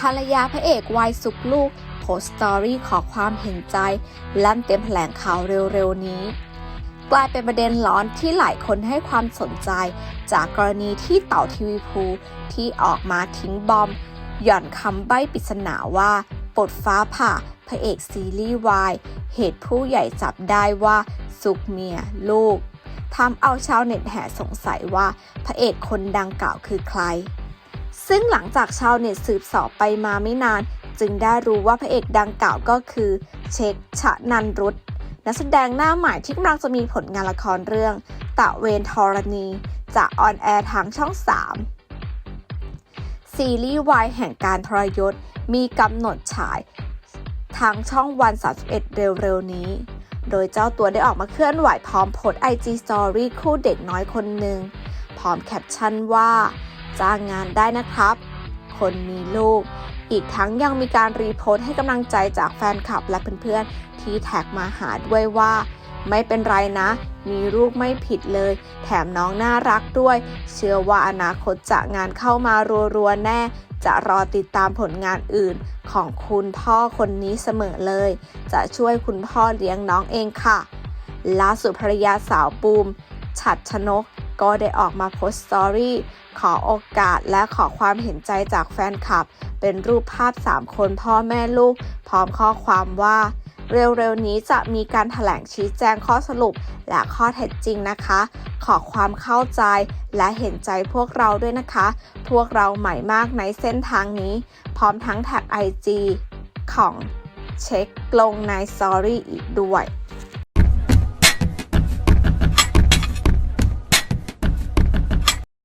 ภรรยาพระเอกวัยสุกลูกโพสต์สตอรี่ขอความเห็นใจ ลั่นเต็มแถลงข่าวเร็วๆนี้ กลายเป็นประเด็นร้อนที่หลายคนให้ความสนใจ จากกรณีที่เต่าทีวีภูที่ออกมาทิ้งบอม หย่อนคำใบ้ปริศนาว่าปลดฟ้าผ่าพระเอกซีรีส์วายเหตุผู้ใหญ่จับได้ว่าซุกเมียลูกทำเอาชาวเน็ตแห่สงสัยว่าพระเอกคนดังกล่าวคือใคร ซึ่งหลังจากชาวเน็ตสืบสอบไปมาไม่นาน จึงได้รู้ว่าพระเอกดังกล่าวก็คือ เช็คชะนันรุตนักแสดงหน้าใหม่ที่กำลังจะมีผลงานละครเรื่อง ตะเวนธรณี จะออนแอร์ทางช่อง 3 ซีรีส์วายแห่งการทรยศมีกำหนดฉาย ทางช่องวัน 31 เร็วๆนี้ โดยเจ้าตัวได้ออกมาเคลื่อนไหวพร้อมโพสต์ IG Story คู่เด็กน้อยคนหนึ่ง พร้อมแคปชั่นว่า จ้างงานได้นะครับ คนมีลูก อีกทั้งยังมีการรีโพสต์ให้กำลังใจจากแฟนคลับและเพื่อนๆ ที่แท็กมาหาด้วยว่า ไม่เป็นไรนะ มีลูกไม่ผิดเลย แถมน้องน่ารักด้วย เชื่อว่าอนาคตจะงานเข้ามารัวๆแน่จะรอติดตามผลงานอื่นของคุณพ่อคนนี้เสมอเลย จะช่วยคุณพ่อเลี้ยงน้องเองค่ะล่าสุดภรรยาสาวปูม ฉัดชนก ก็ได้ออกมาโพสต์สตอรี่ขอโอกาสและขอความเห็นใจจากแฟนคลับ เป็นรูปภาพ 3 คนพ่อแม่ลูก พร้อมข้อความว่า เร็วๆนี้จะมีการถแถลงชี้แจงข้อสรุป และข้อเท็จจริงนะคะ ขอความเข้าใจและเห็นใจพวกเราด้วยนะคะ พวกเราใหม่มากในเส้นทางนี้ พร้อมทั้งแท็ก IG ของเช็คลงในสตอรี่อีกด้วย